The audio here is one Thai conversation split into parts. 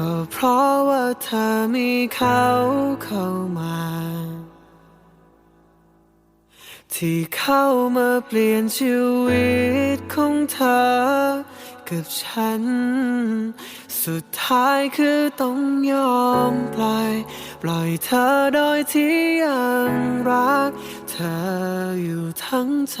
ก็เพราะว่าเธอมีเขาเข้ามา ที่เข้ามาเปลี่ยนชีวิตของเธอ กับฉัน สุดท้ายคือต้องยอมปล่อย ปล่อยเธอโดยที่ยังรัก เธออยู่ทั้งใจ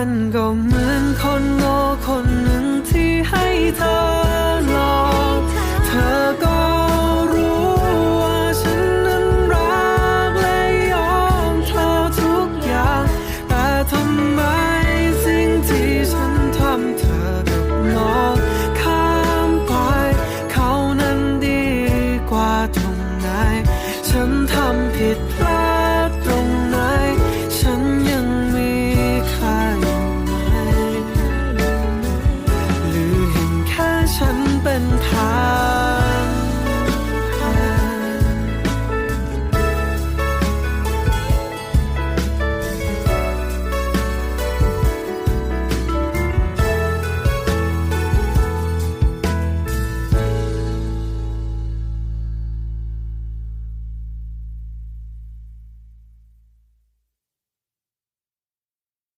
ันก็เหมือนคนโง่คนหนึ่งที่ให้เธอหลอกเธอก็รู้ว่าฉันนั้นรักและยอมเธอทุกอย่าง แต่ทำไมสิ่งที่ฉันทำเธอกับนองข้ามไป เขานั้นดีกว่าตรงไหน ฉันทำผิดพลาด